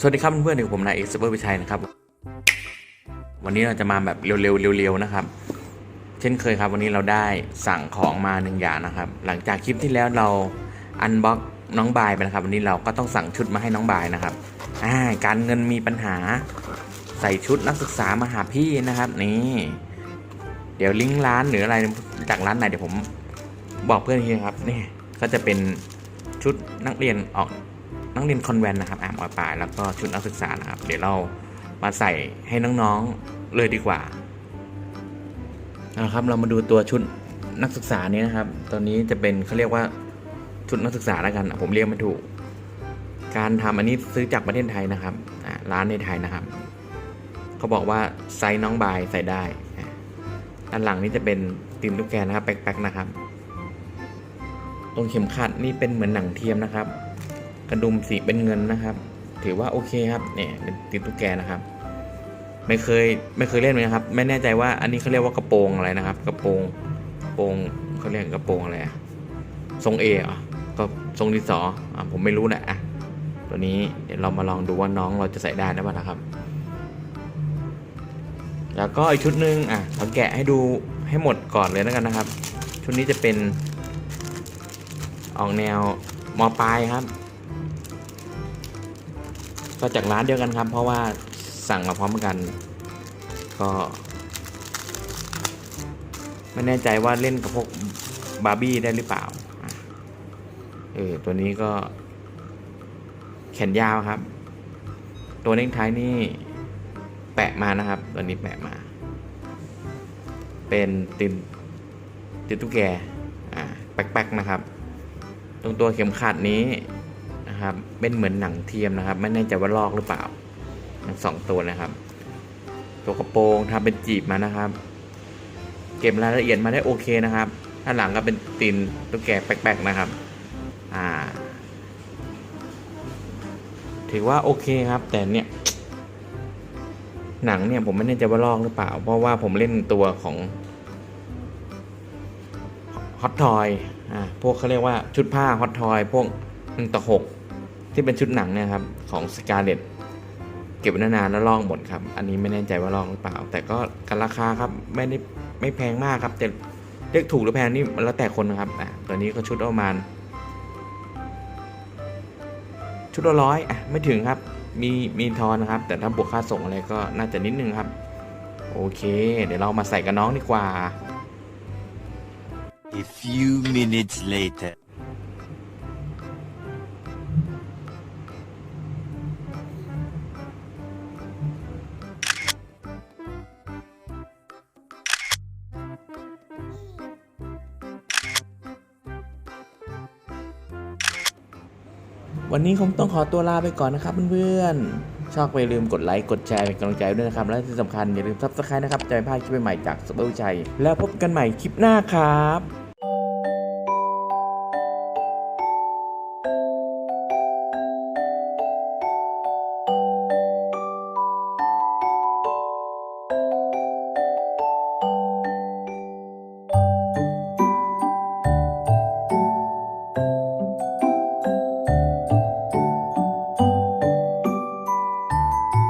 สวัสดีครับเพื่อนๆอยู่ผมนายเอกซ์เบอร์วิชัยนะครับ วันนี้เราจะมาแบบเร็วๆเร็วๆนะครับ เช่นเคยครับ วันนี้เราได้สั่งของมาหนึ่งอย่างนะครับ หลังจากคลิปที่แล้วเราอันบ็อกน้องบายไปนะครับ วันนี้เราก็ต้องสั่งชุดมาให้น้องบายนะครับอ่าการเงินมีปัญหาใส่ชุดนักศึกษามาหาพี่นะครับ นี่ เดี๋ยวลิงก์ร้านหรืออะไรจากร้านไหนเดี๋ยวผมบอกเพื่อนทีนะครับนี่ก็จะเป็นชุดนักเรียนออก นักเรียนคอนแวนนะครับอ่ามอปายแล้วก็ชุดนักศึกษานะครับ เดี๋ยวเรามาใส่ให้น้องๆเลยดีกว่านะครับเรามาดูตัวชุดนักศึกษานี้นะครับ ตอนนี้จะเป็นเขาเรียกว่าชุดนักศึกษาแล้วกัน ผมเรียกไม่ถูก การทำอันนี้ซื้อจากประเทศไทยนะครับร้านในไทยนะครับ เขาบอกว่าไซส์น้องบายใส่ได้อะด้านหลังนี้จะเป็นตีนลูกแกนะครับแป๊กๆนะครับ ตรงเข็มขัดนี่เป็นเหมือนหนังเทียมนะครับ กระดุมสีเป็นเงินนะครับ ถือว่าโอเคครับเนี่ยเป็นติดตุ๊กแกนะครับ ไม่เคยไม่เคยเล่นเลยครับ ไม่แน่ใจว่าอันนี้เขาเรียกว่ากระโปรงอะไรนะครับ กระโปรงกระโปรงเขาเรียกกระโปรงอะไรทรงเอเหรอก็ทรงดินสออะผมไม่รู้แหละอะตัวนี้เดี๋ยวเรามาลองดูว่าน้องเราจะใส่ได้หรือเปล่านะครับ แล้วก็อีกชุดหนึ่งอะเราแกะให้ดูให้หมดก่อนเลยแล้วกันนะครับ ชุดนี้จะเป็นออกแนวมอปลายครับ ก็จากร้านเดียวกันครับ เพราะว่าสั่งมาพร้อมกัน ก็ ไม่แน่ใจว่าเล่นกับพวกบาร์บี้ได้หรือเปล่าเออตัวนี้ก็ แขนยาวครับ ตัวเน้งท้ายนี่แปะมานะครับ ตัวนี้แปะมา เป็นตินตินตุ๊กแกอ่าแป๊กๆนะครับ ตรงตัวเข็มขัดนี้ นะครับ เป็นเหมือนหนังเทียมนะครับ ไม่แน่ใจว่าลอกหรือเปล่าทั้งสองตัวนะครับ ตัวกระโปรงทำเป็นจีบมานะครับ เก็บรายละเอียดมาได้โอเคนะครับด้านหลังก็เป็นตีนตุ๊กแกแป๊กๆนะครับ อ่า ถือว่าโอเคครับ แต่เนี่ยหนังเนี่ยผมไม่แน่ใจว่าลอกหรือเปล่า เพราะว่าผมเล่นตัวของฮอตทอย อ่า พวกเขาเรียกว่าชุดผ้าฮอตทอย พวกหนึ่งต่อหก ที่เป็นชุดหนังเนี่ยครับของสกาเลตเก็บไว้นานๆแล้วลอกหมดครับ อันนี้ไม่แน่ใจว่าลอกหรือเปล่า แต่ก็กันราคาครับไม่ได้ไม่แพงมากครับแต่เรียกถูกหรือแพงนี่มันแล้วแต่คนนะครับอะตัวนี้ก็ชุดประมาณ ชุดละร้อยอะไม่ถึงครับ มีมีทอนนะครับ แต่ถ้าบวกค่าส่งอะไรก็น่าจะนิดนึงครับ โอเค เดี๋ยวเรามาใส่กับน้องดีกว่า A few minutes later. วันนี้คงต้องขอตัวลาไปก่อนนะครับเพื่อนๆ ชอบไปลืมกดไลค์ กดแชร์เป็นกำลังใจด้วยนะครับ และที่สำคัญอย่าลืมซับสไครต์นะครับจะไม่พลาดคลิปใหม่ๆจากสเปอร์วิชัย แล้วพบกันใหม่คลิปหน้าครับ